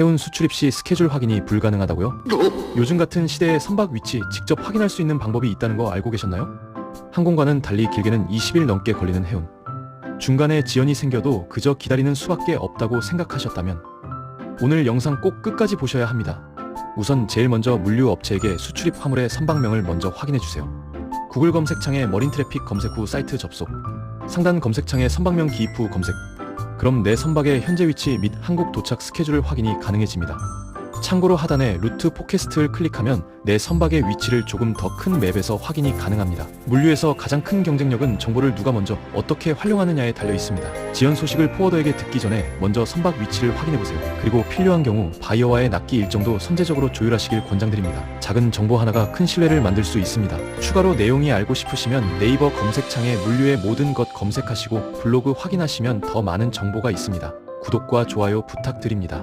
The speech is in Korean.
해운 수출입 시 스케줄 확인이 불가능하다고요? 요즘 같은 시대에 선박 위치 직접 확인할 수 있는 방법이 있다는 거 알고 계셨나요? 항공과는 달리 길게는 20일 넘게 걸리는 해운. 중간에 지연이 생겨도 그저 기다리는 수밖에 없다고 생각하셨다면 오늘 영상 꼭 끝까지 보셔야 합니다. 우선 제일 먼저 물류 업체에게 수출입 화물의 선박명을 먼저 확인해 주세요. 구글 검색창에 머린 트래픽 검색 후 사이트 접속. 상단 검색창에 선박명 기입 후 검색. 그럼 내 선박의 현재 위치 및 한국 도착 스케줄 확인이 가능해집니다. 참고로 하단에 루트 포캐스트를 클릭하면 내 선박의 위치를 조금 더 큰 맵에서 확인이 가능합니다. 물류에서 가장 큰 경쟁력은 정보를 누가 먼저 어떻게 활용하느냐에 달려 있습니다. 지연 소식을 포워더에게 듣기 전에 먼저 선박 위치를 확인해 보세요. 그리고 필요한 경우 바이어와의 납기 일정도 선제적으로 조율하시길 권장드립니다. 작은 정보 하나가 큰 신뢰를 만들 수 있습니다. 추가로 내용이 알고 싶으시면 네이버 검색창에 물류의 모든 것 검색하시고 블로그 확인하시면 더 많은 정보가 있습니다. 구독과 좋아요 부탁드립니다.